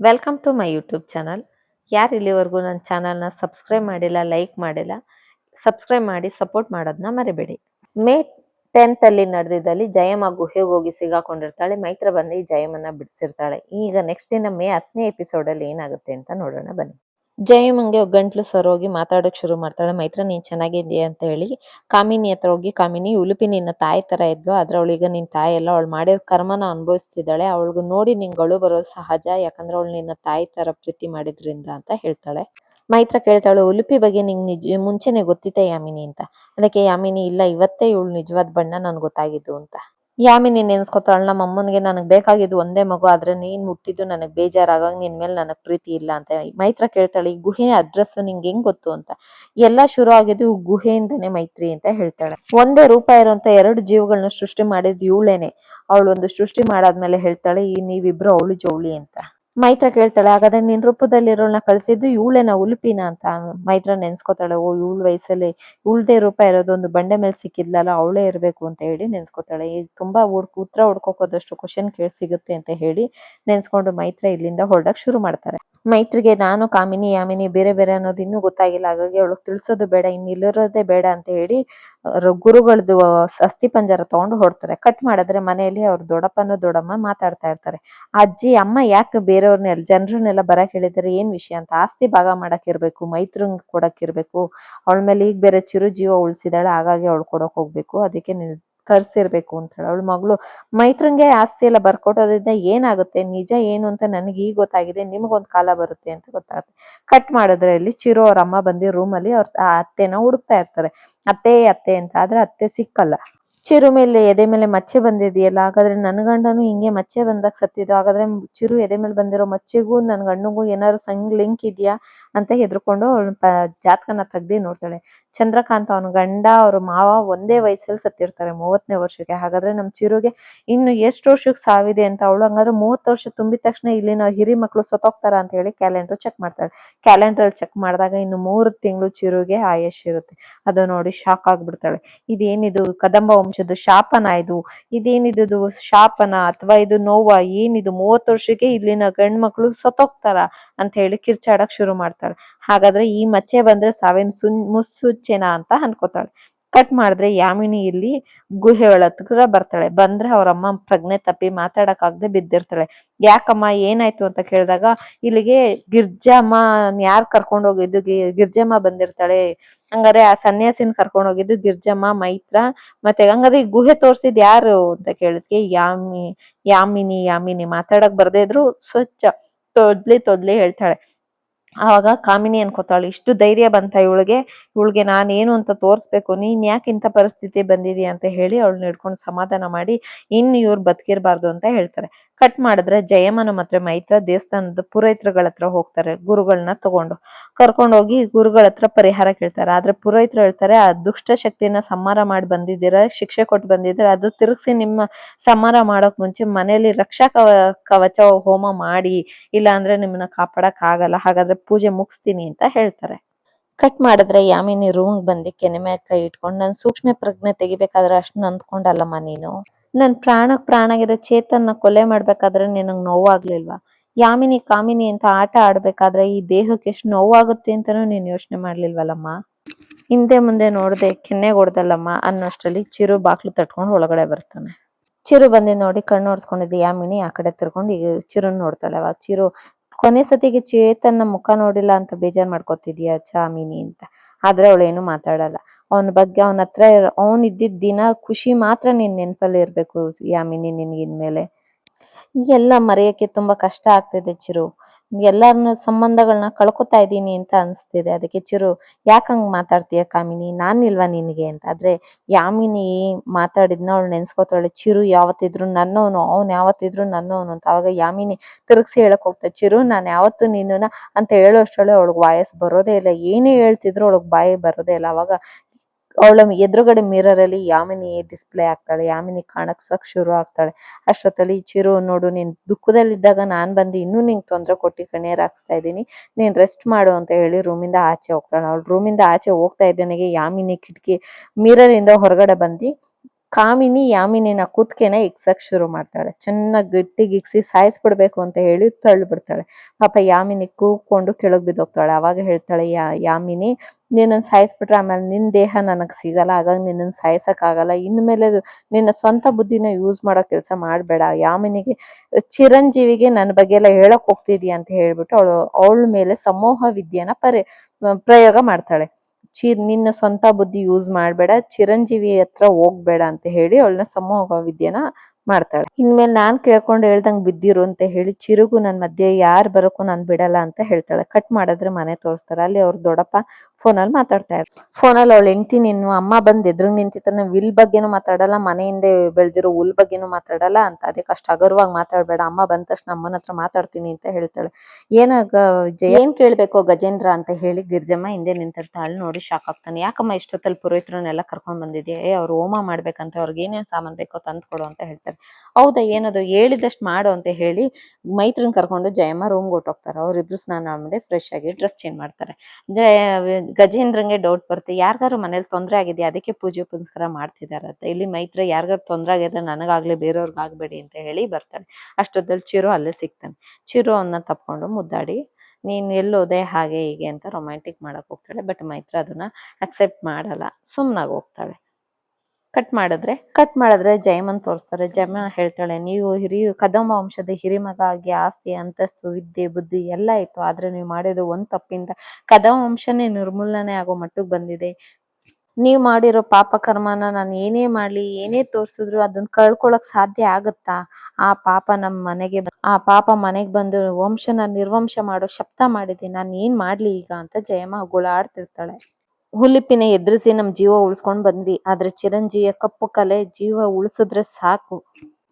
Welcome to my YouTube channel ಯಾರು ಇಲ್ಲಿವರೆಗೂ ನನ್ನ ಚಾನಲ್ನ ಸಬ್ಸ್ಕ್ರೈಬ್ ಮಾಡಿಲ್ಲ ಲೈಕ್ ಮಾಡಿಲ್ಲ ಸಬ್ಸ್ಕ್ರೈಬ್ ಮಾಡಿ ಸಪೋರ್ಟ್ ಮಾಡೋದನ್ನ ಮರಿಬೇಡಿ. ಮೇ ಟೆಂತಲ್ಲಿ ನಡೆದಿದ್ದಲ್ಲಿ ಜಯಮ್ಮ ಗುಹೆಗೆ ಹೋಗಿ ಸಿಗಾಕೊಂಡಿರ್ತಾಳೆ, ಮೈತ್ರ ಬಂದು ಜಯಮ್ಮನ್ನ ಬಿಡಿಸಿರ್ತಾಳೆ. ಈಗ ನೆಕ್ಸ್ಟ್ ದಿನ ಮೇ ಹತ್ತನೇ ಎಪಿಸೋಡಲ್ಲಿ ಏನಾಗುತ್ತೆ ಅಂತ ನೋಡೋಣ, ಬನ್ನಿ. ಜಯಮ್ಮಂಗೆ ಗಂಟ್ಲು ಸರೋಗಿ ಮಾತಾಡಕ್ಕೆ ಶುರು ಮಾಡ್ತಾಳೆ. ಮೈತ್ರ, ನೀನ್ ಚೆನ್ನಾಗಿದ್ದೀಯ ಅಂತ ಹೇಳಿ, ಕಾಮಿನಿ ಹತ್ರ ಹೋಗಿ ಕಾಮಿನಿ ಉಲುಪಿ ನಿನ್ನ ತಾಯಿ ತರ ಇದ್ಲು. ಆದ್ರೆ ಅವಳೀಗ ನಿನ್ ತಾಯಿ ಎಲ್ಲ ಅವಳು ಮಾಡಿದ ಕರ್ಮನ ಅನುಭವಿಸ್ತಿದ್ದಾಳೆ. ಅವಳಿಗೆ ನೋಡಿ ನಿಂಗಳು ಬರೋದು ಸಹಜ. ಯಾಕಂದ್ರೆ ಅವಳು ನಿನ್ನ ತಾಯಿ ತರ ಪ್ರೀತಿ ಮಾಡಿದ್ರಿಂದ ಅಂತ ಹೇಳ್ತಾಳೆ. ಮೈತ್ರ ಕೇಳ್ತಾಳು, ಉಲುಪಿ ಬಗ್ಗೆ ನಿಂಗೆ ನಿಜ, ಮುಂಚೆನೆ ಗೊತ್ತಿತ್ತೆ ಯಾಮಿನಿ ಅಂತ? ಅದಕ್ಕೆ, ಯಾಮಿನಿ, ಇಲ್ಲ, ಇವತ್ತೇ ಇವಳು ನಿಜವಾದ ಬಣ್ಣ ನನ್ಗೆ ಗೊತ್ತಾಗಿದ್ದು ಅಂತ. ಯಾಮಿನಿ ನೆನ್ಸ್ಕೊತಾಳ ನಮ್ಮ ಅಮ್ಮನಿಗೆ ನನಗ್ ಬೇಕಾಗಿದ್ದು ಒಂದೇ ಮಗು, ಆದ್ರೆ ನೀನ್ ಮುಟ್ಟಿದ್ದು ನನಗ್ ಬೇಜಾರಾಗ ನಿನ್ ಮೇಲೆ ನನಗ್ ಪ್ರೀತಿ ಇಲ್ಲ ಅಂತ ಮೈತ್ರ ಕೇಳ್ತಾಳೆ, ಈ ಗುಹೆ ಅಡ್ರೆಸ್ ನಿಂಗೆ ಹೆಂಗ್ ಗೊತ್ತು? ಅಂತ. ಎಲ್ಲ ಶುರು ಆಗಿದ್ದು ಗುಹೆಯಿಂದನೇ ಮೈತ್ರಿ, ಅಂತ ಹೇಳ್ತಾಳೆ. ಒಂದೇ ರೂಪ ಇರುವಂತ ಎರಡು ಜೀವಗಳನ್ನ ಸೃಷ್ಟಿ ಮಾಡಿದ್ ಇವಳೇನೆ. ಅವಳು ಒಂದು ಸೃಷ್ಟಿ ಮಾಡಾದ್ಮೇಲೆ ಹೇಳ್ತಾಳೆ, ಈ ನೀವಿಬ್ರು ಅವಳು ಜವಳಿ, ಅಂತ. ಮೈತ್ರ ಕೇಳ್ತಾಳೆ, ಹಾಗಾದ್ರೆ ನಿನ್ ರೂಪದಲ್ಲಿರೋಳನ್ನ ಕಳ್ಸಿದ್ದು ಇವಳೇನ ಉಲುಪಿನ ಅಂತ ಮೈತ್ರ ನೆನ್ಸ್ಕೋತಾಳೆ. ಓ, ಇವಳ ವಯಸ್ಸಲ್ಲಿ ಉಳ್ದೇ ರೂಪ ಇರೋದು ಒಂದು ಬಂಡೆ ಮೇಲೆ ಸಿಕ್ಕಿದ್ಲಲ್ಲ, ಅವಳೇ ಇರಬೇಕು ಅಂತ ಹೇಳಿ ನೆನ್ಸ್ಕೋತಾಳೆ. ಈ ತುಂಬಾ ಹುಡ್ಕ್ ಉತ್ತರ ಹುಡ್ಕೋಕೋದಷ್ಟು ಕ್ವಶನ್ ಕೇಳಿ ಸಿಗುತ್ತೆ ಅಂತ ಹೇಳಿ ನೆನ್ಸ್ಕೊಂಡು ಮೈತ್ರ ಇಲ್ಲಿಂದ ಹೊರಡಕ್ ಶುರು ಮಾಡ್ತಾರೆ. ಮೈತ್ರಿಗೆ ನಾನು, ಕಾಮಿನಿ, ಯಾಮಿನಿ ಬೇರೆ ಬೇರೆ ಅನ್ನೋದು ಇನ್ನೂ ಗೊತ್ತಾಗಿಲ್ಲ. ಹಾಗಾಗಿ ಅವಳು ತಿಳಿಸೋದು ಬೇಡ ಇನ್ನು ಇಲ್ಲಿರೋದೇ ಬೇಡ ಅಂತ ಹೇಳಿ ಗುರುಗಳದ್ದು ಅಸ್ಥಿ ಪಂಜರ ತಗೊಂಡು ಹೊಡ್ತಾರೆ ಕಟ್ ಮಾಡಿದ್ರೆ ಮನೆಯಲ್ಲಿ ಅವ್ರ ದೊಡ್ಡಪ್ಪನೂ ದೊಡ್ಡಮ್ಮ ಮಾತಾಡ್ತಾ ಇರ್ತಾರೆ. ಅಜ್ಜಿ, ಅಮ್ಮ ಯಾಕೆ ಬೇರೆಯವ್ರನ್ನೆಲ್ಲ ಜನರನ್ನೆಲ್ಲ ಬರಕ್ ಹೇಳಿದರೆ ಏನು ವಿಷಯ ಅಂತ ಆಸ್ತಿ ಭಾಗ ಮಾಡಕ್ ಇರ್ಬೇಕು ಮೈತ್ರಂಗ್ ಕೊಡಕ್ ಇರ್ಬೇಕು ಅವಳ ಮೇಲೆ ಈಗ ಬೇರೆ ಚಿರು ಜೀವ ಉಳಿಸಿದಾಳೆ ಹಾಗಾಗಿ ಅವಳು ಕೊಡಕ್ ಹೋಗ್ಬೇಕು. ಅದಕ್ಕೆ ನೀನ್ ಕರ್ಸಿರ್ಬೇಕು ಅಂತ ಹೇಳಿ. ಅವಳ ಮಗಳು ಮೈತ್ರಂಗೆ ಆಸ್ತಿ ಎಲ್ಲ ಬರ್ಕೊಟ್ಟೋದ್ರಿಂದ ಏನಾಗುತ್ತೆ? ನಿಜ ಏನು ಅಂತ ನನಗೆ ಈಗ ಗೊತ್ತಾಗಿದೆ. ನಿಮಗೊಂದು ಕಾಲ ಬರುತ್ತೆ ಅಂತ ಗೊತ್ತಾಗುತ್ತೆ. ಕಟ್ ಮಾಡಿದ್ರೆ ಇಲ್ಲಿ ಚಿರೋ ಅವ್ರ ಅಮ್ಮ ಬಂದಿ ರೂಮಲ್ಲಿ ಅವ್ರ ಅತ್ತೆನ ಹುಡುಕ್ತಾ ಇರ್ತಾರೆ. ಅತ್ತೆ ಅತ್ತೆ ಅಂತ ಆದ್ರೆ ಅತ್ತೆ ಸಿಕ್ಕಲ್ಲ. ಚಿರು ಮೇಲೆ ಎದೆ ಮೇಲೆ ಮಚ್ಚೆ ಬಂದಿದೆಯಲ್ಲ, ಹಾಗಾದ್ರೆ ನನ್ ಗಂಡನು ಹಿಂಗೆ ಮಚ್ಚೆ ಬಂದಾಗ ಸತ್ತಿದ್ದು, ಹಾಗಾದ್ರೆ ಚಿರು ಎದೆ ಮೇಲೆ ಬಂದಿರೋ ಮಚ್ಚೆಗೂ ನನ್ ಗಂಡನಿಗೂ ಏನಾದ್ರು ಸಂಗ್ ಲಿಂಕ್ ಇದೆಯಾ ಅಂತ ಹೆದರ್ಕೊಂಡು ಅವಳು ಜಾತಕನ ತೆಗ್ದಿ ನೋಡ್ತಾಳೆ. ಚಂದ್ರಕಾಂತ್ ಅವನ ಗಂಡ, ಅವ್ರ ಮಾವ ಒಂದೇ ವಯಸ್ಸಲ್ಲಿ ಸತ್ತಿರ್ತಾರೆ ಮೂವತ್ತನೇ ವರ್ಷಕ್ಕೆ, ಹಾಗಾದ್ರೆ ನಮ್ ಚಿರುಗೆ ಇನ್ನು ಎಷ್ಟು ವರ್ಷಕ್ಕೆ ಸಾವಿದೆ ಅಂತ ಅವಳು ಹಂಗಾದ್ರೆ ಮೂವತ್ತು ವರ್ಷ ತುಂಬಿದ ತಕ್ಷಣ ಇಲ್ಲಿ ನಾವು ಹಿರಿ ಮಕ್ಳು ಸತ್ತೋಗ್ತಾರ ಅಂತ ಹೇಳಿ ಕ್ಯಾಲೆಂಡರ್ ಚೆಕ್ ಮಾಡ್ತಾಳೆ. ಕ್ಯಾಲೆಂಡರ್ ಚೆಕ್ ಮಾಡಿದಾಗ ಇನ್ನು ಮೂರು ತಿಂಗಳು ಚಿರುಗೆ ಆಯುಷ್ ಇರುತ್ತೆ ಅದು ನೋಡಿ ಶಾಕ್ ಆಗ್ಬಿಡ್ತಾಳೆ. ಇದೇನಿದು ಕದಂಬ ವಂಶದ ಶಾಪನ ಇದು. ಇದೇನಿದು ಶಾಪನ ಅಥವಾ ಇದು ನೋವ, ಏನಿದು? ಮೂವತ್ತು ವರ್ಷಕ್ಕೆ ಇಲ್ಲಿನ ಗಂಡ್ ಮಕ್ಳು ಸತ್ತೋಗ್ತಾರ ಅಂತ ಹೇಳಿ ಕಿರ್ಚಾಡಕ್ ಶುರು ಮಾಡ್ತಾಳೆ. ಹಾಗಾದ್ರೆ ಈ ಮಚ್ಚೆ ಬಂದ್ರೆ ಸಾವಿನ ಸುನ್ ಮುಸ್ಸುಚ್ಚೆನಾ ಅಂತ ಅನ್ಕೋತಾಳೆ. ಕಟ್ ಮಾಡಿದ್ರೆ ಯಾಮಿನಿ ಇಲ್ಲಿ ಗುಹೆ ಒಳತ್ರ ಬರ್ತಾಳೆ. ಬಂದ್ರೆ ಅವ್ರ ಅಮ್ಮ ಪ್ರಜ್ಞೆ ತಪ್ಪಿ ಮಾತಾಡಕ್ ಆಗದೆ ಬಿದ್ದಿರ್ತಾಳೆ. ಯಾಕಮ್ಮ, ಏನಾಯ್ತು ಅಂತ ಕೇಳಿದಾಗ ಇಲ್ಲಿಗೆ ಗಿರ್ಜಮ್ಮ ಯಾರ್ ಕರ್ಕೊಂಡು ಹೋಗಿದ್ದು? ಗಿರ್ಜಮ್ಮ ಬಂದಿರ್ತಾಳೆ. ಹಂಗಾರೆ ಆ ಸನ್ಯಾಸಿನ ಕರ್ಕೊಂಡು ಹೋಗಿದ್ದು ಗಿರ್ಜಮ್ಮ, ಮೈತ್ರ ಮತ್ತೆ ಹಂಗಾರೆ ಈ ಗುಹೆ ತೋರ್ಸಿದ್ ಯಾರು ಅಂತ ಕೇಳಿದ್ಕೆ ಯಾಮಿ, ಯಾಮಿನಿ ಯಾಮಿನಿ ಮಾತಾಡಕ್ ಬರ್ದೇ ಇದ್ರು ಸ್ವಚ್ಛ ತೊದ್ಲಿ ತೊದ್ಲಿ ಹೇಳ್ತಾಳೆ. ಆವಾಗ ಕಾಮಿನಿ ಅನ್ಕೋತಾಳು, ಇಷ್ಟು ಧೈರ್ಯ ಬಂತ ಇವಳಿಗೆ? ಇವಳಿಗೆ ನಾನೇನು ಅಂತ ತೋರಿಸ್ಬೇಕು? ನೀನ್ ಯಾಕೆ ಇಂಥ ಪರಿಸ್ಥಿತಿ ಬಂದಿದೀಯ? ಅಂತ ಹೇಳಿ ಅವಳನ್ನ ಹಿಡ್ಕೊಂಡು ಸಮಾಧಾನ ಮಾಡಿ, ಇನ್ನು ಇವ್ರು ಬದುಕಿರಬಾರ್ದು ಅಂತ ಹೇಳ್ತಾರೆ. ಕಟ್ ಮಾಡಿದ್ರೆ ಜಯಮ್ಮನ ಮಾತ್ರ ಮೈತ್ರ ದೇವಸ್ಥಾನದ ಪುರೋಹಿತರುಗಳ ಹತ್ರ ಹೋಗ್ತಾರೆ ಗುರುಗಳನ್ನ ತಗೊಂಡು. ಕರ್ಕೊಂಡು ಹೋಗಿ ಗುರುಗಳ ಹತ್ರ ಪರಿಹಾರ ಕೇಳ್ತಾರೆ. ಆದ್ರೆ ಪುರೋಹಿತರು ಹೇಳ್ತಾರೆ, ಆ ದುಷ್ಟ ಶಕ್ತಿಯನ್ನ ಸಂಹಾರ ಮಾಡಿ ಬಂದಿದ್ದೀರಾ, ಶಿಕ್ಷೆ ಕೊಟ್ಟು ಬಂದಿದ್ದೀರಾ, ಅದು ತಿರುಗಿಸಿ ನಿಮ್ಮ ಸಂಹಾರ ಮಾಡೋಕ್ ಮುಂಚೆ ಮನೆಯಲ್ಲಿ ರಕ್ಷಾ ಕವ, ಕವಚ, ಹೋಮ ಮಾಡಿ ಇಲ್ಲ ಅಂದ್ರೆ ನಿಮ್ಮನ್ನ ಕಾಪಾಡಕ್ ಆಗಲ್ಲ, ಹಾಗಾದ್ರೆ ಪೂಜೆ ಮುಗಿಸ್ತೀನಿ ಅಂತ ಹೇಳ್ತಾರೆ. ಕಟ್ ಮಾಡಿದ್ರೆ ಯಾಮಿನಿ ರೂಮ್ ಬಂದು ಕೆನೆ ಮೇಲೆ ಕೈ ಇಟ್ಕೊಂಡು, ನಾನು ಸೂಕ್ಷ್ಮ ಪ್ರಜ್ಞೆ ತೆಗಿಬೇಕಾದ್ರೆ ಅಷ್ಟು ನೊಂದ್ಕೊಂಡಲ್ಲಮ್ಮ ನೀನು? ನನ್ ಪ್ರಾಣಕ್ ಪ್ರಾಣಾಗಿರೋ ಚೇತನ್ನ ಕೊಲೆ ಮಾಡ್ಬೇಕಾದ್ರೆ ನಿನಗ್ ನೋವಾಗ್ಲಿಲ್ವಾ? ಯಾಮಿನಿ, ಕಾಮಿನಿ ಅಂತ ಆಟ ಆಡ್ಬೇಕಾದ್ರೆ ಈ ದೇಹಕ್ಕೆ ಎಷ್ಟು ನೋವಾಗುತ್ತೆ ಅಂತಾನೂ ನೀನ್ ಯೋಚನೆ ಮಾಡ್ಲಿಲ್ವಲ್ಲಮ್ಮ? ಹಿಂದೆ ಮುಂದೆ ನೋಡ್ದೆ ಕೆನ್ನೆ ಹೊಡ್ದಲ್ಲಮ್ಮ ಅನ್ನೋಷ್ಟರಲ್ಲಿ ಚಿರು ಬಾಕ್ಲು ತಟ್ಕೊಂಡು ಒಳಗಡೆ ಬರ್ತಾನೆ. ಚಿರು ಬಂದಿದ್ ನೋಡಿ ಕಣ್ಣು ಒರ್ಸ್ಕೊಂಡಿದ್ದೆ, ಯಾಮಿನಿ ಆ ಕಡೆ ತಿರ್ಕೊಂಡು ಈ ಚಿರುನ್ ನೋಡ್ತಾಳೆ. ಅವಾಗ ಚಿರು, ಕೊನೆ ಸತಿಗೆ ಚೇತನ್ನ ಮುಖ ನೋಡಿಲ್ಲ ಅಂತ ಬೇಜಾರ್ ಮಾಡ್ಕೊತಿದ್ಯಾ ಚಾಮಿನಿ ಅಂತ. ಆದ್ರೆ ಅವಳೇನು ಮಾತಾಡಲ್ಲ. ಅವನ ಬಗ್ಗೆ ಅವನ ಹತ್ರ ಅವನ್ ಇದ್ದಿದ್ ದಿನ ಖುಷಿ ಮಾತ್ರ ನಿನ್ ನೆನಪಲ್ಲಿ ಇರ್ಬೇಕು, ಯಾಮಿನಿ ನಿನ್ಗೆ ಇನ್ಮೇಲೆ ಎಲ್ಲ ಮರೆಯಕ್ಕೆ ತುಂಬಾ ಕಷ್ಟ ಆಗ್ತಿದೆ ಚಿರು. ಎಲ್ಲಾರ್ನು ಸಂಬಂಧಗಳನ್ನ ಕಳ್ಕೊತಾ ಇದ್ದೀನಿ ಅಂತ ಅನ್ಸ್ತಿದೆ. ಅದಕ್ಕೆ ಚಿರು ಯಾಕಂಗ್ ಮಾತಾಡ್ತೀಯ ಕಾಮಿನಿ? ನಾನ್ ಇಲ್ವಾ ನಿನಗೆ ಅಂತ. ಆದ್ರೆ ಯಾಮಿನಿ ಮಾತಾಡಿದ್ನ ಅವಳು ನೆನ್ಸ್ಕೊತಾಳೆ, ಚಿರು, ಯಾವತ್ತಿದ್ರು ನನ್ನವನು, ಅವ್ನ್ ಯಾವತ್ತಿದ್ರು ನನ್ನವನು ಅಂತ. ಅವಾಗ ಯಾಮಿನಿ ತಿರುಗ್ಸಿ ಹೇಳಕ್ ಹೋಗ್ತಾ, ಚಿರು, ನಾನು ಯಾವತ್ತು ನಿನ್ನನ್ನ ಅಂತ ಹೇಳೋ ಅಷ್ಟ್ರೊಳಗೆ ಅವಳಿಗೆ ವಾಯಸ್ ಬರೋದೇ ಇಲ್ಲ. ಏನೇ ಹೇಳ್ತಿದ್ರು ಅವಳಿಗೆ ಬಾಯಿ ಬರೋದೇ ಇಲ್ಲ. ಅವಾಗ ಅವಳ ಎದುರುಗಡೆ ಮಿರರ್ ಅಲ್ಲಿ ಯಾಮಿನಿ ಡಿಸ್ಪ್ಲೇ ಆಗ್ತಾಳೆ, ಯಾಮಿನಿ ಕಾಣಕ್ಸಕ್ ಶುರು ಆಗ್ತಾಳೆ. ಅಷ್ಟೊತ್ತಲ್ಲಿ ಚಿರು ನೋಡು, ನೀನ್ ದುಃಖದಲ್ಲಿದ್ದಾಗ ನಾನ್ ಬಂದು ಇನ್ನೂ ನಿಂಗ್ ತೊಂದ್ರೆ ಕೊಟ್ಟಿ ಕಣ್ಣೀರ್ ಹಾಕ್ಸ್ತಾ ಇದ್ದೀನಿ. ನೀನ್ ರೆಸ್ಟ್ ಮಾಡು ಅಂತ ಹೇಳಿ ರೂಮಿಂದ ಆಚೆ ಹೋಗ್ತಾಳೆ. ಅವಳು ರೂಮಿಂದ ಆಚೆ ಹೋಗ್ತಾ ಇದ್ದನಿಗೆ ಯಾಮಿನಿ ಕಿಟಕಿ ಮಿರರ್ ಇಂದ ಹೊರಗಡೆ ಬಂದು ಕಾಮಿನಿ ಯಾಮಿನಿನ ಕುತ್ಕೆನ ಇಕ್ಸಕ್ ಶುರು ಮಾಡ್ತಾಳೆ. ಚೆನ್ನಾಗಿ ಗಟ್ಟಿಗೆ ಇಕ್ಸಿ ಸಾಯಿಸ್ಬಿಡ್ಬೇಕು ಅಂತ ಹೇಳಿ ತಳ್ಳಿಬಿಡ್ತಾಳೆ ಪಾಪ ಯಾಮಿನಿ ಕೂಕೊಂಡು ಕೆಳಗೆ ಬಿದ್ದೋಗ್ತಾಳೆ. ಅವಾಗ ಹೇಳ್ತಾಳೆ, ಯಾ, ಯಾಮಿನಿ ನಿನ್ನನ್ನು ಸಾಯಿಸ್ಬಿಟ್ರೆ ಆಮೇಲೆ ನಿನ್ನ ದೇಹ ನನಗೆ ಸಿಗಲ್ಲ. ಹಾಗಾಗಿ ನಿನ್ನನ್ನು ಸಾಯಿಸೋಕ್ಕಾಗಲ್ಲ ಇನ್ಮೇಲೆ ನಿನ್ನ ಸ್ವಂತ ಬುದ್ಧಿನ ಯೂಸ್ ಮಾಡೋ ಕೆಲಸ ಮಾಡಬೇಡ. ಯಾಮಿನಿಗೆ ಚಿರಂಜೀವಿಗೆ ನನ್ನ ಬಗ್ಗೆ ಎಲ್ಲ ಹೇಳಕ್ ಹೋಗ್ತಿದ್ಯಾ ಅಂತ ಹೇಳ್ಬಿಟ್ಟು ಅವಳು ಅವಳ ಮೇಲೆ ಸಮೂಹ ವಿದ್ಯೆನ ಪರಿ, ಪ್ರಯೋಗ ಮಾಡ್ತಾಳೆ. ಚಿ ನಿನ್ನ ಸ್ವಂತ ಬುದ್ಧಿ ಯೂಸ್ ಮಾಡಬೇಡ ಚಿರಂಜೀವಿ ಹತ್ರ ಹೋಗ್ಬೇಡ ಅಂತ ಹೇಳಿ ಅವಳನ್ನ ಸಮೂಹ ವಿದ್ಯೆನ ಮಾಡ್ತಾಳೆ. ಇನ್ಮೇಲೆ ನಾನ್ ಕೇಳ್ಕೊಂಡು ಹೇಳ್ದಂಗ್ ಬಿದ್ದಿರು ಅಂತ ಹೇಳಿ ಚಿರುಗು ನನ್ ಮಧ್ಯೆ ಯಾರ್ ಬರೋಕು ನಾನ್ ಬಿಡಲ್ಲ ಅಂತ ಹೇಳ್ತಾಳೆ. ಕಟ್ ಮಾಡಿದ್ರೆ ಮನೆ ತೋರಿಸ್ತಾರೆ. ಅಲ್ಲಿ ಅವ್ರ ದೊಡ್ಡಪ್ಪ ಫೋನಲ್ಲಿ ಮಾತಾಡ್ತಾ ಇರ್ತಾರೆ ಫೋನಲ್ಲಿ ಅವಳು ಹೆಂಡ್ತಿ ನೀನು ಅಮ್ಮ ಬಂದ್ ಎದುರು ನಿಂತಿರ್ತಾನೆ ವಿಲ್ ಬಗ್ಗೆನೂ ಮಾತಾಡಲ್ಲ, ಮನೆ ಹಿಂದೆ ಬೆಳ್ದಿರೋ ಉಲ್ ಬಗ್ಗೆನೂ ಮಾತಾಡಲ್ಲ ಅಂತ. ಅದಕ್ಕೆ ಅಷ್ಟು ಹಗುರವಾಗಿ ಮಾತಾಡ್ಬೇಡ. ಅಮ್ಮ ಬಂದ ತಕ್ಷಣ ಅಮ್ಮನ ಹತ್ರ ಮಾತಾಡ್ತೀನಿ ಅಂತ ಹೇಳ್ತಾಳೆ. ಏನಾಗ ಜಯ? ಏನ್ ಕೇಳ್ಬೇಕು ಗಜೇಂದ್ರ ಅಂತ ಹೇಳಿ ಗಿರ್ಜಮ್ಮ ಹಿಂದೆ ನಿಂತಿರ್ತಾಳೆ. ನೋಡಿ ಶಾಕ್ ಆಗ್ತಾನೆ. ಯಾಕಮ್ಮ ಇಷ್ಟೊತ್ತಲ್ಲಿ ಪುರೋಹಿತರನ್ನೆಲ್ಲ ಕರ್ಕೊಂಡ್ ಬಂದಿದ್ಯಾ? ಏ, ಅವ್ರು ಹೋಮ ಮಾಡ್ಬೇಕಂತ. ಅವ್ರಿಗೆ ಏನೇನ್ ಸಾಮಾನ್ ಬೇಕೋ ತಂದು ಕೊಡು ಅಂತ ಹೇಳ್ತಾರೆ. ಹೌದಾ, ಏನದು ಹೇಳಿದಷ್ಟು ಮಾಡು ಅಂತ ಹೇಳಿ ಮೈತ್ರನ್ ಕರ್ಕೊಂಡು ಜಯಮ್ಮ ರೂಮ್ಗೆ ಹೊಟ್ಟೋಗ್ತಾರೆ ಅವ್ರಿಬ್ರು ಸ್ನಾನ ಮಾಡಿ ಫ್ರೆಶ್ ಆಗಿ ಡ್ರೆಸ್ ಚೇಂಜ್ ಮಾಡ್ತಾರೆ. ಜಯ, ಗಜೇಂದ್ರಂಗೆ ಡೌಟ್ ಬರುತ್ತೆ. ಯಾರಿಗಾರು ಮನೇಲಿ ತೊಂದರೆ ಆಗಿದೆ ಅದಕ್ಕೆ ಪೂಜೆ ಪುನಸ್ಕಾರ ಮಾಡ್ತಿದ್ದಾರೆ ಅಂತ ಇಲ್ಲಿ ಮೈತ್ರ ಯಾರಿಗಾರು ತೊಂದರೆ ಆಗಿದ್ರೆ ನನಗಾಗ್ಲಿ ಬೇರೆಯವ್ರಿಗೆ ಆಗಬೇಡಿ ಅಂತ ಹೇಳಿ ಬರ್ತಾನೆ. ಅಷ್ಟೊತ್ತಲ್ಲಿ ಚಿರು ಅಲ್ಲೇ ಸಿಗ್ತಾನೆ. ಚಿರು ಅವನ್ನ ತಪ್ಕೊಂಡು ಮುದ್ದಾಡಿ, ನೀನು ಎಲ್ಲೋದೆ ಹಾಗೆ ಹೀಗೆ ಅಂತ ರೊಮ್ಯಾಂಟಿಕ್ ಮಾಡಕ್ ಹೋಗ್ತಾಳೆ ಬಟ್ ಮೈತ್ರ ಅದನ್ನ ಅಕ್ಸೆಪ್ಟ್ ಮಾಡಲ್ಲ. ಸುಮ್ಮನಾಗಿ ಹೋಗ್ತಾಳೆ. ಕಟ್ ಮಾಡಿದ್ರೆ? ಕಟ್ ಮಾಡಿದ್ರೆ ಜಯಮನ್ ತೋರಿಸ್ತಾರೆ. ಜಯಮ ಹೇಳ್ತಾಳೆ, ನೀವು ಹಿರಿ ಕದಂಬ ವಂಶದ ಹಿರಿಮಗ ಆಗಿ ಆಸ್ತಿ, ಅಂತಸ್ತು, ವಿದ್ಯೆ, ಬುದ್ಧಿ ಎಲ್ಲ ಇತ್ತು. ಆದ್ರೆ ನೀವು ಮಾಡಿದ ಒಂದ್ ತಪ್ಪಿಂದ ಕದಂಬ ವಂಶನೇ ನಿರ್ಮೂಲನೆ ಆಗೋ ಮಟ್ಟಕ್ಕೆ ಬಂದಿದೆ. ನೀವು ಮಾಡಿರೋ ಪಾಪ ಕರ್ಮನ ನಾನು ಏನೇ ಮಾಡ್ಲಿ, ಏನೇ ತೋರಿಸಿದ್ರು ಅದನ್ನ ಕಳ್ಕೊಳಕ್ ಸಾಧ್ಯ ಆಗುತ್ತಾ? ಆ ಪಾಪ ನಮ್ಮ ಮನೆಗೆ ಆ ಪಾಪ ಮನೆಗೆ ಬಂದು ವಂಶನ ನಿರ್ವಂಶ ಮಾಡೋ ಶಬ್ದ ಮಾಡಿದೆ. ನಾನು ಏನ್ ಮಾಡ್ಲಿ ಈಗ? ಅಂತ ಜಯಮ್ಮ ಗುಳಾಡ್ತಿರ್ತಾಳೆ. ಹುಲಿಪಿನ ಎದುರಿಸಿ ನಮ್ ಜೀವ ಉಳಿಸ್ಕೊಂಡ್ ಬಂದ್ವಿ. ಆದ್ರೆ ಚಿರಂಜೀವಿಯ ಕಪ್ಪು ಕಲೆ ಜೀವ ಉಳಿಸಿದ್ರೆ ಸಾಕು.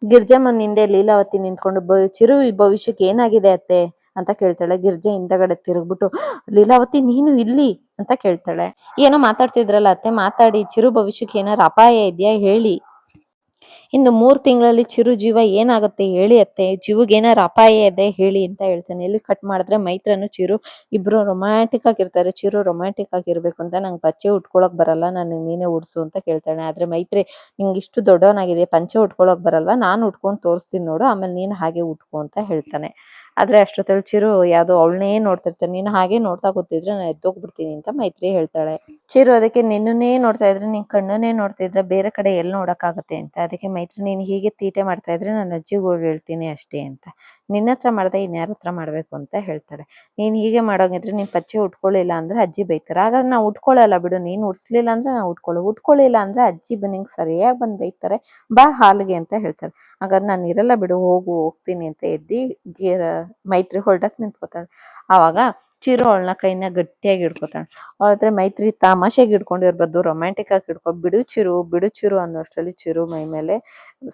ಗಿರ್ಜಮ್ಮನ್ ಹಿಂದೆ ಲೀಲಾವತಿ ನಿಂತ್ಕೊಂಡು ಚಿರು ಭವಿಷ್ಯಕ್ಕೆ ಏನಾಗಿದೆ ಅತ್ತೆ? ಅಂತ ಕೇಳ್ತಾಳೆ. ಗಿರ್ಜೆ ಹಿಂದಗಡೆ ತಿರುಗ್ಬಿಟ್ಟು, ಲೀಲಾವತಿ, ನೀನು ಇಲ್ಲಿ? ಅಂತ ಕೇಳ್ತಾಳೆ. ಏನೋ ಮಾತಾಡ್ತಿದ್ರಲ್ಲ ಅತ್ತೆ, ಮಾತಾಡಿ, ಚಿರು, ಭವಿಷ್ಯಕ್ಕೆ ಏನಾರ ಅಪಾಯ ಇದೆಯಾ? ಹೇಳಿ. ಇನ್ನು ಮೂರ್ ತಿಂಗಳಲ್ಲಿ ಚಿರು ಜೀವ ಏನಾಗುತ್ತೆ ಹೇಳಿ ಅತ್ತೆ? ಜೀವಗೆ ಏನಾರ ಅಪಾಯ ಇದೆ ಹೇಳಿ ಅಂತ ಹೇಳ್ತಾನೆ. ಇಲ್ಲಿ ಕಟ್ ಮಾಡಿದ್ರೆ ಮೈತ್ರನು ಚಿರು, ಇಬ್ರು ರೊಮ್ಯಾಂಟಿಕ್ ಆಗಿರ್ತಾರೆ. ಚಿರು ರೊಮ್ಯಾಂಟಿಕ್ ಆಗಿರ್ಬೇಕು ಅಂತ ನಂಗೆ ಪಚ್ಚೆ ಉಟ್ಕೊಳಕ್ ಬರಲ್ಲ. ನನಗೆ ನೀನೇ ಉಡ್ಸು ಅಂತ ಕೇಳ್ತಾಳೆ. ಆದ್ರೆ ಮೈತ್ರಿ, ನಿಂಗೆ ಇಷ್ಟು ದೊಡ್ಡವನಾಗಿದೆ ಪಂಚೆ ಉಟ್ಕೊಳಕ್ ಬರಲ್ವಾ? ನಾನು ಉಟ್ಕೊಂಡು ತೋರಿಸ್ತೀನಿ ನೋಡು. ಆಮೇಲೆ ನೀನು ಹಾಗೆ ಉಟ್ಕೊ ಅಂತ ಹೇಳ್ತಾನೆ. ಆದ್ರೆ ಅಷ್ಟೊತ್ತಲ್ಲಿ ಚಿರು ಯಾವ್ದೋ ಅವಳನ್ನೇ ನೋಡ್ತಿರ್ತಾನೆ. ನೀನು ಹಾಗೆ ನೋಡ್ತಾ ಕೂತಿದ್ರೆ ನಾನು ಎದ್ದೋಗ್ಬಿಡ್ತೀನಿ ಅಂತ ಮೈತ್ರಿ ಹೇಳ್ತಾಳೆ. ಚಿರು ಅದಕ್ಕೆ ನಿನ್ನನ್ನೇ ನೋಡ್ತಾ ಇದ್ರೆ, ನಿನ್ ಕಣ್ಣನ್ನೇ ನೋಡ್ತಿದ್ರೆ ಬೇರೆ ಕಡೆ ಎಲ್ಲಿ ನೋಡಕ್ಕಾಗತ್ತೆ ಅಂತ. ಅದಕ್ಕೆ ಮೈತ್ರಿ, ನೀನ್ ಹೀಗೆ ತೀಟೆ ಮಾಡ್ತಾ ಇದ್ರೆ ನನ್ನ ಅಜ್ಜಿಗೆ ಹೋಗಿ ಹೇಳ್ತೀನಿ ಅಷ್ಟೇ ಅಂತ. ನಿನ್ನ ಹತ್ರ ಮಾಡ್ದೆ ಇನ್ಯಾರ ಹತ್ರ ಮಾಡ್ಬೇಕು ಅಂತ ಹೇಳ್ತಾಳೆ. ನೀನ್ ಹೀಗೆ ಮಾಡೋಂಗಿದ್ರೆ ನೀನ್ ಪಚ್ಚೆ ಉಟ್ಕೊಳ್ಳಿಲ್ಲ ಅಂದ್ರೆ ಅಜ್ಜಿ ಬೈತಾರೆ. ಹಾಗಾದ್ರೆ ನಾವು ಉಟ್ಕೊಳ್ಳಲ್ಲ ಬಿಡು. ನೀನ್ ಉಡ್ಸ್ಲಿಲ್ಲ ಅಂದ್ರೆ ನಾವು ಉಟ್ಕೊಳ್ಳೋ ಉಟ್ಕೊಳ್ಳಿಲ್ಲ ಅಂದ್ರೆ ಅಜ್ಜಿ ಬನ್ನಿ ಸರಿಯಾಗಿ ಬಂದ್ ಬೈತಾರೆ. ಬಾ ಹಾಲ್ಗೆ ಅಂತ ಹೇಳ್ತಾರೆ. ಹಾಗಾದ್ರೆ ನಾನು ಇರಲ್ಲ ಬಿಡು, ಹೋಗು, ಹೋಗ್ತೀನಿ ಅಂತ ಎದ್ದಿ ಗೀರ ಮೈತ್ರಿ ಹೊರಡಕ್ ನಿಂತ್ಕೋತಾಳೆ. ಆವಾಗ ಚಿರು ಅವಳನ್ನ ಕೈನ ಗಟ್ಟಿಯಾಗಿ ಹಿಡ್ಕೊತಾಳೆ. ಅವಳತ್ರ ಮೈತ್ರಿ ತಮಾಷೆಗೆ ಹಿಡ್ಕೊಂಡಿರ್ಬೋದು ರೊಮ್ಯಾಂಟಿಕ್ ಆಗಿ ಹಿಡ್ಕೊ ಬಿಡು ಚಿರು ಬಿಡು ಚಿರು ಅನ್ನೋಷ್ಟರಲ್ಲಿ ಚಿರು ಮೈ ಮೇಲೆ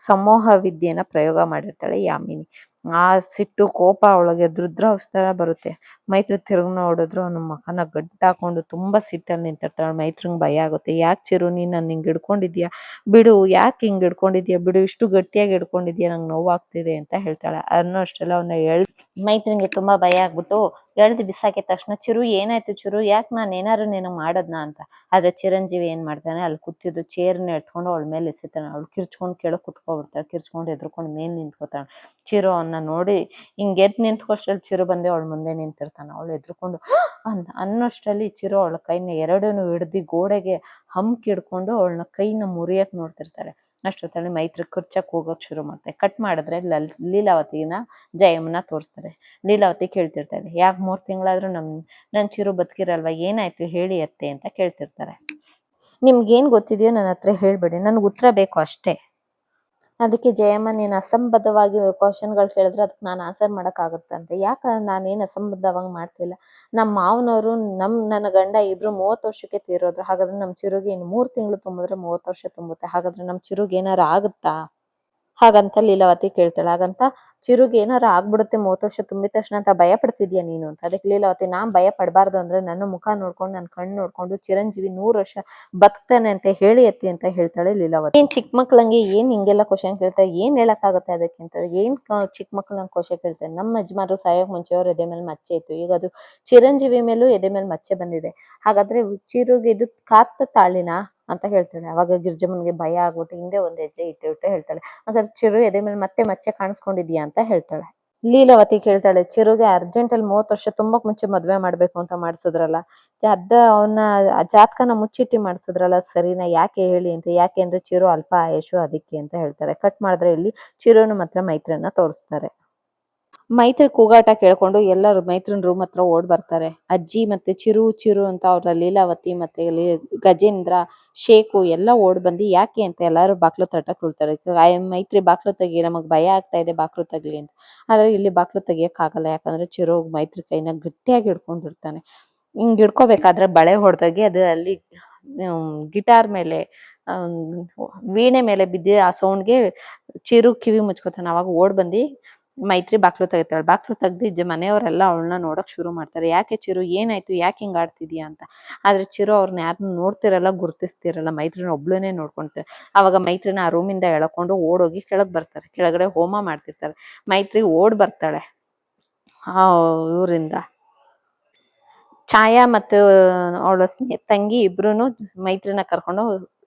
ಸಮೂಹ ವಿದ್ಯೆನ ಪ್ರಯೋಗ ಮಾಡಿರ್ತಾಳೆ ಯಾಮಿನಿ. ಆ ಸಿಟ್ಟು ಕೋಪ ಅವಳಿಗೆ ರುದ್ರಾವಸ್ಥೆ ಬರುತ್ತೆ. ಮೈತ್ರಿ ತಿರುಗಿ ನೋಡಿದ್ರು ಅವನ ಮಖನ ಗಂಟ್ ಹಾಕೊಂಡು ತುಂಬಾ ಸಿಟ್ಟಲ್ಲಿ ನಿಂತಿರ್ತಾಳೆ. ಮೈತ್ರಿಗೆ ಭಯ ಆಗುತ್ತೆ. ಯಾಕೆ ಚಿರು ನೀನ್ ನನ್ನ ಹಿಂಗೆ ಹಿಡ್ಕೊಂಡಿದ್ಯಾ? ಬಿಡು, ಯಾಕೆ ಹಿಂಗ್ ಹಿಡ್ಕೊಂಡಿದ್ಯಾ? ಬಿಡು, ಇಷ್ಟು ಗಟ್ಟಿಯಾಗಿ ಹಿಡ್ಕೊಂಡಿದ್ಯಾ? ನಂಗೆ ನೋವಾಗ್ತಿದೆ ಅಂತ ಹೇಳ್ತಾಳೆ. ಅನ್ನೋ ಅಷ್ಟೆಲ್ಲ ಅವನ್ನ ಹೇಳ್ ಮೈತ್ರಿಂಗೆ ತುಂಬಾ ಭಯ ಆಗ್ಬಿಟ್ಟು ಎಳ್ದು ಬಿಸಾಕಿದ ತಕ್ಷಣ, ಚಿರು, ಏನಾಯ್ತು ಚಿರು? ಯಾಕೆ ನಾನು ಏನಾರು ನೀನು ಮಾಡದ್ನ ಅಂತ? ಆದ್ರೆ ಚಿರಂಜೀವಿ ಏನ್ ಮಾಡ್ತಾನೆ, ಅಲ್ಲಿ ಕೂತಿದ್ದು ಚೇರ್ನ ಎತ್ಕೊಂಡು ಅವಳ ಮೇಲೆ ಎಸಿತಾನೆ. ಅವಳು ಕಿರ್ಚ್ಕೊಂಡು ಕೇಳ ಕುತ್ಕೊಬಿಡ್ತಾಳೆ, ಕಿರ್ಚ್ಕೊಂಡು ಎದ್ರುಕೊಂಡು ಮೇಲೆ ನಿಂತ್ಕೋತಾಳೆ. ಚಿರು ಅವನ್ನ ನೋಡಿ ಹಿಂಗ್ ಎದ್ ನಿಂತ್ಕೋಷ್ಟ್ರಲ್ಲಿ ಚಿರು ಬಂದೆ ಅವಳ ಮುಂದೆ ನಿಂತಿರ್ತಾನೆ. ಅವಳು ಎದ್ರುಕೊಂಡು ಅಂತ ಅನ್ನೋಷ್ಟರಲ್ಲಿ ಚಿರು ಅವಳ ಕೈನ ಎರಡನ್ನೂ ಹಿಡ್ದು ಗೋಡೆಗೆ ಹಂಪ್ ಹಿಡ್ಕೊಂಡು ಅವಳನ್ನ ಕೈನ ಮುರಿಯಕ್ ನೋಡ್ತಿರ್ತಾರೆ. ಅಷ್ಟೊತ್ತಲ್ಲಿ ಮೈತ್ರಿ ಕುರ್ಚಕ್ಕೆ ಹೋಗೋಕೆ ಶುರು ಮಾಡ್ತಾರೆ. ಕಟ್ ಮಾಡಿದ್ರೆ ಲಲ್, ಲೀಲಾವತಿನ ಜಯಮ್ಮನ ತೋರಿಸ್ತಾರೆ. ಲೀಲಾವತಿ ಕೇಳ್ತಿರ್ತಾರೆ ಯಾಕೆ ಮೂರು ತಿಂಗಳಾದರೂ ನಮ್ಮ ನನ್ನ ಚಿರು ಬದುಕಿರಲ್ವ, ಏನಾಯ್ತು ಹೇಳಿ ಅತ್ತೆ ಅಂತ ಕೇಳ್ತಿರ್ತಾರೆ. ನಿಮ್ಗೇನು ಗೊತ್ತಿದೆಯೋ ನನ್ನ ಹತ್ರ ಹೇಳಬೇಡಿ, ನನಗೆ ಉತ್ತರ ಬೇಕು ಅಷ್ಟೇ. ಅದಕ್ಕೆ ಜಯಮ್ಮ, ನೀನು ಅಸಂಬದ್ಧವಾಗಿ ಕ್ವಶನ್ಗಳು ಕೇಳಿದ್ರೆ ಅದಕ್ಕೆ ನಾನು ಆನ್ಸರ್ ಮಾಡೋಕ್ಕಾಗುತ್ತಂತೆ. ಯಾಕೆ ನಾನೇನು ಅಸಂಬದ್ಧವಾಗಿ ಮಾಡ್ತಿಲ್ಲ? ನಮ್ಮ ಮಾವನವರು ನಮ್, ನನ್ನ ಗಂಡ ಇಬ್ರು ಮೂವತ್ತು ವರ್ಷಕ್ಕೆ ತೀರೋದ್ರು. ಹಾಗಾದ್ರೆ ನಮ್ಮ ಚಿರುಗೆ ಇನ್ನು ಮೂರು ತಿಂಗಳು ತುಂಬಿದ್ರೆ ಮೂವತ್ತು ವರ್ಷ ತುಂಬುತ್ತೆ. ಹಾಗಾದ್ರೆ ನಮ್ಮ ಚಿರುಗೆ ಏನಾರು ಆಗುತ್ತಾ? ಹಾಗಂತ ಲೀಲಾವತಿ ಕೇಳ್ತಾಳೆ. ಹಾಗಂತ ಚಿರುಗೆ ಏನಾರ ಆಗ್ಬಿಡುತ್ತೆ ಮೂವತ್ತು ವರ್ಷ ತುಂಬಿದ ತಕ್ಷಣ ಅಂತ ಭಯ ಪಡ್ತಿದ್ಯಾ ನೀನು ಅಂತ? ಅದಕ್ಕೆ ಲೀಲಾವತಿ ನಾನ್ ಭಯ ಪಡಬಾರ್ದು ಅಂದ್ರೆ ನನ್ನ ಮುಖ ನೋಡ್ಕೊಂಡು ನನ್ನ ಕಣ್ಣು ನೋಡ್ಕೊಂಡು ಚಿರಂಜೀವಿ ನೂರು ವರ್ಷ ಬದುಕ್ತಾನೆ ಅಂತ ಹೇಳಿ ಎತ್ತಿ ಅಂತ ಹೇಳ್ತಾಳೆ ಲೀಲಾವತಿ. ಏನ್ ಚಿಕ್ಕ ಮಕ್ಳಂಗೆ ಏನ್ ಹಿಂಗೆಲ್ಲ ಕ್ವಶನ್ ಕೇಳ್ತಾ, ಏನ್ ಹೇಳಕ್ಕಾಗತ್ತೆ ಅದಕ್ಕಿಂತ ಏನ್ ಚಿಕ್ಕ ಚಿಕ್ಕ ಮಕ್ಳಂಗೆ ಕ್ವಶನ್ ಕೇಳ್ತಾರೆ? ನಮ್ಮ ಯಜಮಾನರು ಸಾಯೋಕ್ ಮುಂಚೆ ಅವ್ರ ಎದೆ ಮೇಲೆ ಮಚ್ಚೆ ಇತ್ತು. ಈಗ ಅದು ಚಿರಂಜೀವಿ ಮೇಲೂ ಎದೆ ಮೇಲೆ ಮಚ್ಚೆ ಬಂದಿದೆ. ಹಾಗಾದ್ರೆ ಚಿರುಗೆ ಇದು ಕಾತ್ತ ತಾಳಿನ? ಅಂತ ಹೇಳ್ತಾಳೆ. ಅವಾಗ ಗಿರಿಜಮ್ಮನಿಗೆ ಭಯ ಆಗ್ಬಿಟ್ಟು ಹಿಂದೆ ಒಂದ್ ಹೆಜ್ಜೆ ಇಟ್ಟು ಹೇಳ್ತಾಳೆ ಹಾಗಾದ್ರೆ ಚಿರು ಎದೆ ಮೇಲೆ ಮತ್ತೆ ಮಚ್ಚೆ ಕಾಣಿಸ್ಕೊಂಡಿದ್ಯಾ? ಅಂತ ಹೇಳ್ತಾಳೆ. ಲೀಲಾವತಿ ಕೇಳ್ತಾಳೆ, ಚಿರುಗೆ ಅರ್ಜೆಂಟ್ ಅಲ್ಲಿ ಮೂವತ್ತು ವರ್ಷ ತುಂಬಾ ಮುಂಚೆ ಮದ್ವೆ ಮಾಡ್ಬೇಕು ಅಂತ ಮಾಡಿಸಿದ್ರಲ್ಲ ಅದ ಅವನ ಜಾತಕನ ಮುಚ್ಚಿಟ್ಟಿ ಮಾಡಿಸಿದ್ರಲ್ಲ, ಸರಿನಾ? ಯಾಕೆ ಹೇಳಿ ಅಂತ, ಯಾಕೆ ಅಂದ್ರೆ ಚಿರು ಅಲ್ಪ ಆಯಶು ಅದಕ್ಕೆ ಅಂತ ಹೇಳ್ತಾರೆ. ಕಟ್ ಮಾಡಿದ್ರೆ ಇಲ್ಲಿ ಚಿರುನು ಮಾತ್ರ ಮೈತ್ರಿಯನ್ನ ತೋರಿಸ್ತಾರೆ. ಮೈತ್ರಿ ಕೂಗಾಟ ಕೇಳ್ಕೊಂಡು ಎಲ್ಲರೂ ಮೈತ್ರಿನ್ ರೂಮ್ ಹತ್ರ ಓಡ್ ಬರ್ತಾರೆ. ಅಜ್ಜಿ ಮತ್ತೆ ಚಿರು ಚಿರು ಅಂತ ಅವ್ರ ಲೀಲಾವತಿ ಮತ್ತೆ ಗಜೇಂದ್ರ, ಶೇಖು ಎಲ್ಲ ಓಡ್ ಬಂದು ಯಾಕೆ ಅಂತ ಎಲ್ಲಾರು ಬಾಕ್ಲು ತಟ್ಟಕ್ ಹೇಳ್ತಾರೆ ಮೈತ್ರಿ ಬಾಕ್ಲು ತೆಗಿ, ನಮಗ್ ಭಯ ಆಗ್ತಾ ಇದೆ ಬಾಕ್ಲು ತಗ್ಲಿ ಅಂತ. ಆದ್ರೆ ಇಲ್ಲಿ ಬಾಕ್ಲು ತೆಗಿಯಕ್ ಆಗಲ್ಲ ಯಾಕಂದ್ರೆ ಚಿರು ಮೈತ್ರಿ ಕೈನ ಗಟ್ಟಿಯಾಗಿ ಹಿಡ್ಕೊಂಡಿರ್ತಾನೆ. ಹಿಂಗ್ ಹಿಡ್ಕೋಬೇಕಾದ್ರೆ ಬಳೆ ಹೊಡೆದಾಗೆ ಅದು ಅಲ್ಲಿ ಗಿಟಾರ್ ಮೇಲೆ ವೀಣೆ ಮೇಲೆ ಬಿದ್ದ ಆ ಸೌಂಡ್ಗೆ ಚಿರು ಕಿವಿ ಮುಚ್ಕೋತಾನೆ. ಅವಾಗ ಓಡ್ ಬಂದಿ ಮೈತ್ರಿ ಬಾಕ್ಲು ತೆಗಿತಾಳೆ. ಬಾಕ್ಲು ತೆಗ್ದು ಮನೆಯವರೆಲ್ಲ ಅವಳನ್ನ ನೋಡಕ್ ಶುರು ಮಾಡ್ತಾರೆ. ಯಾಕೆ ಚಿರು, ಏನಾಯ್ತು? ಯಾಕೆ ಹಿಂಗ್ ಆಡ್ತಿದ್ಯಾ ಅಂತ. ಆದ್ರೆ ಚಿರು ಅವ್ರನ್ನ ಯಾರನ್ನ ನೋಡ್ತಿರಲ್ಲ, ಗುರ್ತಿಸ್ತಿರಲ್ಲ. ಮೈತ್ರಿನ ಒಬ್ಳನ್ನೇ ನೋಡ್ಕೊಂತಾರೆ ಅವಾಗ ಮೈತ್ರಿನ ಆ ರೂಮಿಂದ ಎಳ್ಕೊಂಡು ಓಡೋಗಿ ಕೆಳಗ್ ಬರ್ತಾರೆ. ಕೆಳಗಡೆ ಹೋಮ ಮಾಡ್ತಿರ್ತಾರೆ. ಮೈತ್ರಿ ಓಡ್ ಬರ್ತಾಳೆ. ಆ ಇವರಿಂದ ಛಾಯಾ ಮತ್ತು ಅವಳ ಸ್ನೇಹಿತ ತಂಗಿ ಇಬ್ರುನು ಮೈತ್ರಿನ ಕರ್ಕೊಂಡು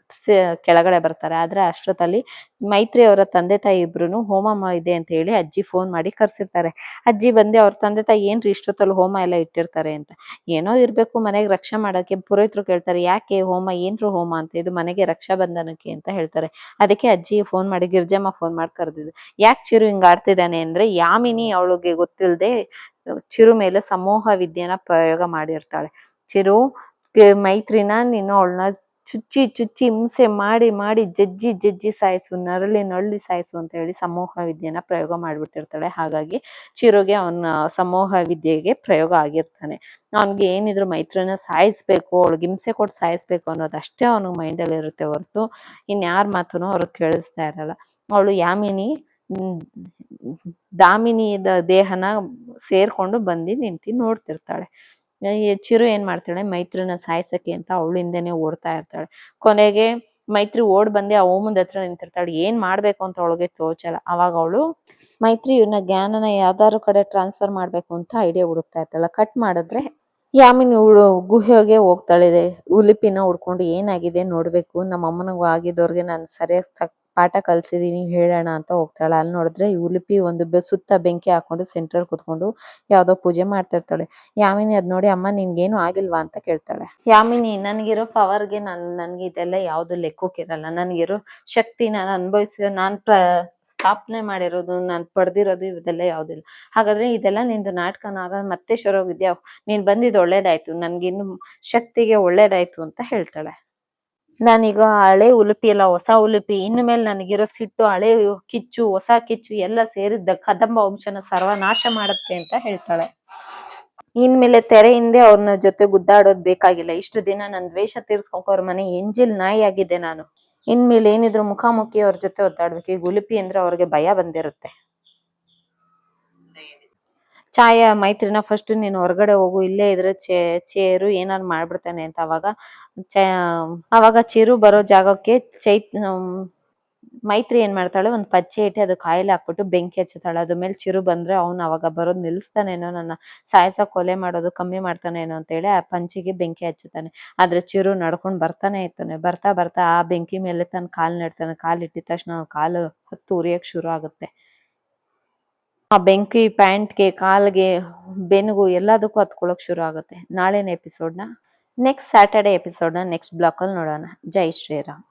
ಸ- ಕೆಳಗಡೆ ಬರ್ತಾರೆ. ಆದ್ರೆ ಅಷ್ಟೊತ್ತಲ್ಲಿ ಮೈತ್ರಿ ಅವರ ತಂದೆ ತಾಯಿ ಇಬ್ರುನು ಹೋಮ ಇದೆ ಅಂತ ಹೇಳಿ ಅಜ್ಜಿ ಫೋನ್ ಮಾಡಿ ಕರ್ಸಿರ್ತಾರೆ. ಅಜ್ಜಿ ಬಂದೆ ಅವ್ರ ತಂದೆ ತಾಯಿ ಏನ್ರಿ ಇಷ್ಟೊತ್ತಲ್ಲಿ ಹೋಮ ಎಲ್ಲ ಇಟ್ಟಿರ್ತಾರೆ ಅಂತ. ಏನೋ ಇರ್ಬೇಕು ಮನೆಗೆ ರಕ್ಷಾ ಮಾಡಕ್ಕೆ ಪುರೋಹಿತರು ಕೇಳ್ತಾರೆ, ಯಾಕೆ ಹೋಮ, ಏನ್ರು ಹೋಮ ಅಂತ? ಇದು ಮನೆಗೆ ರಕ್ಷಾ ಬಂಧನಕ್ಕೆ ಅಂತ ಹೇಳ್ತಾರೆ. ಅದಕ್ಕೆ ಅಜ್ಜಿ ಫೋನ್ ಮಾಡಿ, ಗಿರ್ಜಮ್ಮ ಫೋನ್ ಮಾಡಿ ಕರೆದಿದ್ದು. ಯಾಕೆ ಚಿರು ಹಿಂಗ್ ಆಡ್ತಿದ್ದಾನೆ? ಅಂದ್ರೆ ಯಾಮಿನಿ ಅವಳಿಗೆ ಗೊತ್ತಿಲ್ಲದೆ ಚಿರು ಮೇಲೆ ಸಮೂಹ ವಿದ್ಯೆನ ಪ್ರಯೋಗ ಮಾಡಿರ್ತಾಳೆ. ಚಿರು ಮೈತ್ರಿನ, ನೀನು ಅವಳನ್ನ ಚುಚ್ಚಿ ಚುಚ್ಚಿ ಹಿಂಸೆ ಮಾಡಿ ಮಾಡಿ ಜಜ್ಜಿ ಜಜ್ಜಿ ಸಾಯಿಸು, ನರಳಿ ನರಳಿ ಸಾಯಿಸು ಅಂತ ಹೇಳಿ ಸಮೂಹ ವಿದ್ಯೆನ ಪ್ರಯೋಗ ಮಾಡ್ಬಿಟ್ಟಿರ್ತಾಳೆ. ಹಾಗಾಗಿ ಚಿರುಗೆ ಅವನ ಸಮೂಹ ವಿದ್ಯೆಗೆ ಪ್ರಯೋಗ ಆಗಿರ್ತಾನೆ. ಅವನಿಗೆ ಏನಿದ್ರು ಮೈತ್ರಿನ ಸಾಯಿಸ್ಬೇಕು, ಅವಳಿಗೆ ಹಿಂಸೆ ಕೊಟ್ಟು ಸಾಯಿಸ್ಬೇಕು ಅನ್ನೋದಷ್ಟೇ ಮೈಂಡ್ ಮೈಂಡಲ್ಲಿ ಇರುತ್ತೆ ಹೊರತು. ಇನ್ಯಾರ ಮಾತುನು ಅವ್ರಿಗೆ ಕೇಳಿಸ್ತಾ ಇರಲ್ಲ. ಅವಳು ಯಾಮಿನಿ ದಾಮಿನಿಯ ದೇಹನ ಸೇರ್ಕೊಂಡು ಬಂದು ನಿಂತಿ ನೋಡ್ತಿರ್ತಾಳೆ. ಚಿರು ಏನ್ ಮಾಡ್ತಾಳೆ? ಮೈತ್ರಿನ ಸಾಯಿಸಕ್ಕೆ ಅಂತ ಅವಳಿಂದನೇ ಓಡ್ತಾ ಇರ್ತಾಳೆ. ಕೊನೆಗೆ ಮೈತ್ರಿ ಓಡ್ ಬಂದೆ ಆ ಓಮಂದ್ ಹತ್ರ ನಿಂತಿರ್ತಾಳೆ. ಏನ್ ಮಾಡ್ಬೇಕು ಅಂತ ಅವಳಿಗೆ ತೋಚಲ್ಲ. ಅವಾಗ ಅವಳು, ಮೈತ್ರಿ, ಇವ್ನ ಜ್ಞಾನನ ಯಾವ್ದಾದ್ರು ಕಡೆ ಟ್ರಾನ್ಸ್ಫರ್ ಮಾಡ್ಬೇಕು ಅಂತ ಐಡಿಯಾ ಹುಡುಕ್ತಾ ಇರ್ತಾಳೆ. ಕಟ್ ಮಾಡಿದ್ರೆ ಯಾಮಿನಿ ಗುಹೆಗೆ ಹೋಗ್ತಾಳೆ. ಉಲಿಪಿನ ಹುಡ್ಕೊಂಡು ಏನಾಗಿದೆ ನೋಡ್ಬೇಕು. ನಮ್ಮ ಅಮ್ಮನಿಗೂ ಆಗಿದ್ದವ್ರಿಗೆ ನಾನು ಸರಿಯಾಗಿ ಪಾಠ ಕಲ್ಸಿದೀನಿ, ಹೇಳೋಣ ಅಂತ ಹೋಗ್ತಾಳೆ. ಅಲ್ಲಿ ನೋಡಿದ್ರೆ ಉಲುಪಿ ಒಂದು ಸುತ್ತ ಬೆಂಕಿ ಹಾಕೊಂಡು ಸೆಂಟ್ರಲ್ ಕುತ್ಕೊಂಡು ಯಾವ್ದೋ ಪೂಜೆ ಮಾಡ್ತಿರ್ತಾಳೆ. ಯಾಮಿನಿ ಅದ್ ನೋಡಿ, ಅಮ್ಮ, ನಿನ್ಗೇನು ಆಗಿಲ್ವಾ? ಅಂತ ಕೇಳ್ತಾಳೆ. ಯಾಮಿನಿ, ನನಗಿರೋ ಪವರ್ಗೆ ನನ್, ನನ್ಗೆ ಇದೆಲ್ಲ ಯಾವ್ದು ಲೆಕ್ಕಕ್ಕಿರಲ್ಲ ನನ್ಗಿರೋ ಶಕ್ತಿ ನಾನು ಅನುಭವಿಸಿ ನಾನ್ ಪ್ರ, ಸ್ಥಾಪನೆ ಮಾಡಿರೋದು, ನಾನು ಪಡೆದಿರೋದು ಇದೆಲ್ಲ ಯಾವ್ದಿಲ್ಲ. ಹಾಗಾದ್ರೆ ಇದೆಲ್ಲ ನಿಂದು ನಾಟಕನ ಆಗ ಮತ್ತೆ ಶುರುವಾಗಿದ್ಯಾ ನೀನ್ ಬಂದಿದ್ದು ಒಳ್ಳೇದಾಯ್ತು. ನನ್ಗಿನ್ನು ಶಕ್ತಿಗೆ ಒಳ್ಳೇದಾಯ್ತು ಅಂತ ಹೇಳ್ತಾಳೆ. ನಾನೀಗ ಹಳೆ ಉಲುಪಿ ಅಲ್ಲ, ಹೊಸ ಉಲುಪಿ. ಇನ್ನು ಮೇಲೆ ನನಗಿರೋ ಸಿಟ್ಟು, ಹಳೆ ಕಿಚ್ಚು, ಹೊಸ ಕಿಚ್ಚು ಎಲ್ಲ ಸೇರಿದ್ದ ಕದಂಬ ವಂಶನ ಸರ್ವನಾಶ ಮಾಡುತ್ತೆ ಅಂತ ಹೇಳ್ತಾಳೆ. ಇನ್ಮೇಲೆ ತೆರೆ ಹಿಂದೆ ಅವ್ರನ್ನ ಜೊತೆ ಗುದ್ದಾಡೋದ್ ಬೇಕಾಗಿಲ್ಲ. ಇಷ್ಟು ದಿನ ನನ್ ದ್ವೇಷ ತೀರ್ಸ್ಕೊಂಡ್ ಅವ್ರ ಮನೆ ಎಂಜಿಲ್ ನಾಯಿ ಆಗಿದ್ದೆ ನಾನು. ಇನ್ಮೇಲೆ ಏನಿದ್ರು ಮುಖಾಮುಖಿ ಅವ್ರ ಜೊತೆ ಒದ್ದಾಡ್ಬೇಕು. ಈಗ ಉಲುಪಿ ಅಂದ್ರೆ ಅವ್ರಿಗೆ ಭಯ ಬಂದಿರುತ್ತೆ. ಛಾಯಾ ಮೈತ್ರಿನ ಫಸ್ಟ್ ನೀನು ಹೊರಗಡೆ ಹೋಗು, ಇಲ್ಲೇ ಇದ್ರೆ ಚೇ ಚೇರು ಏನಾರು ಮಾಡ್ಬಿಡ್ತಾನೆ ಅಂತ ಅವಾಗ. ಚ ಅವಾಗ ಚಿರು ಬರೋ ಜಾಗಕ್ಕೆ ಚೈತ್ ಮೈತ್ರಿ ಏನ್ ಮಾಡ್ತಾಳೆ, ಒಂದು ಪಚ್ಚೆ ಇಟ್ಟು ಅದು ಕಾಯಿಲೆ ಹಾಕ್ಬಿಟ್ಟು ಬೆಂಕಿ ಹಚ್ಚುತ್ತಾಳೆ. ಅದ್ರ ಮೇಲೆ ಚಿರು ಬಂದ್ರೆ ಅವ್ನು ಅವಾಗ ಬರೋದು ನಿಲ್ಲಿಸ್ತಾನೇನೋ ನನ್ನ ಸಾಯಸ ಕೊಲೆ ಮಾಡೋದು ಕಮ್ಮಿ ಮಾಡ್ತಾನೇನೋ ಅಂತ ಹೇಳಿ ಆ ಪಂಚಿಗೆ ಬೆಂಕಿ ಹಚ್ಚುತ್ತಾನೆ. ಆದ್ರೆ ಚಿರು ನಡ್ಕೊಂಡು ಬರ್ತಾನೆ ಇರ್ತಾನೆ. ಬರ್ತಾ ಬರ್ತಾ ಆ ಬೆಂಕಿ ಮೇಲೆ ತನ್ನ ಕಾಲು ನೆಡ್ತಾನೆ. ಕಾಲ್ ಇಟ್ಟಿದ ತಕ್ಷಣ ಕಾಲು ಹತ್ತು ಉರಿಯಕ್ ಶುರು ಆಗುತ್ತೆ. ಆ ಬೆಂಕಿ, ಪ್ಯಾಂಟ್ಗೆ, ಕಾಲ್ಗೆ ಬೆನ್ನಿಗೂ ಎಲ್ಲದಕ್ಕೂ ಹತ್ಕೊಳಕ್ ಶುರು ಆಗುತ್ತೆ. ನಾಳಿನ ಎಪಿಸೋಡ್ನ ನೆಕ್ಸ್ಟ್ ಸ್ಯಾಟರ್ಡೆ ಎಪಿಸೋಡ್ನ ನೆಕ್ಸ್ಟ್ ಬ್ಲಾಕಲ್ಲಿ ನೋಡೋಣ. ಜೈ ಶ್ರೀರಾಮ್.